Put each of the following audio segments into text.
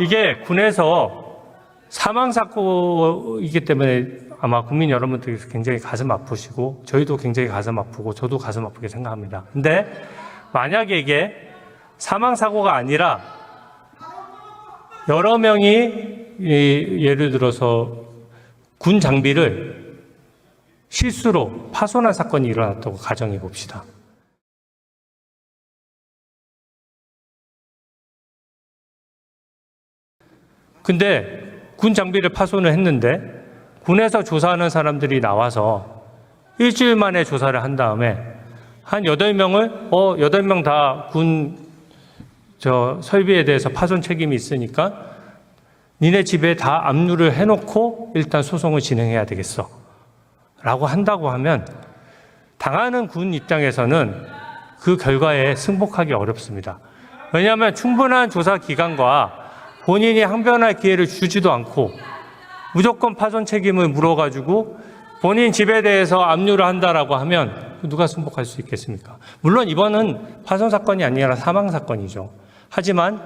이게 군에서 사망 사고이기 때문에 아마 국민 여러분들께서 굉장히 가슴 아프시고 저희도 굉장히 가슴 아프고 저도 가슴 아프게 생각합니다. 근데 만약에 이게 사망 사고가 아니라 여러 명이 이, 예를 들어서 군 장비를 실수로 파손한 사건이 일어났다고 가정해 봅시다. 근데 군 장비를 파손을 했는데 군에서 조사하는 사람들이 나와서 일주일 만에 조사를 한 다음에 한 여덟 명을 어, 여덟 명다 군 저 설비에 대해서 파손 책임이 있으니까 니네 집에 다 압류를 해 놓고 일단 소송을 진행해야 되겠어. 라고 한다고 하면 당하는 군 입장에서는 그 결과에 승복하기 어렵습니다. 왜냐하면 충분한 조사 기간과 본인이 항변할 기회를 주지도 않고 무조건 파손 책임을 물어가지고 본인 집에 대해서 압류를 한다라고 하면 누가 승복할 수 있겠습니까? 물론 이번은 파손 사건이 아니라 사망 사건이죠. 하지만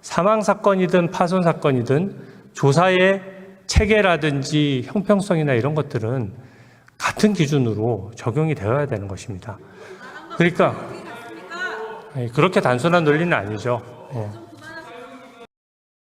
사망 사건이든 파손 사건이든 조사의 체계라든지 형평성이나 이런 것들은 같은 기준으로 적용이 되어야 되는 것입니다. 그러니까 예, 그렇게 단순한 논리는 아니죠. 예.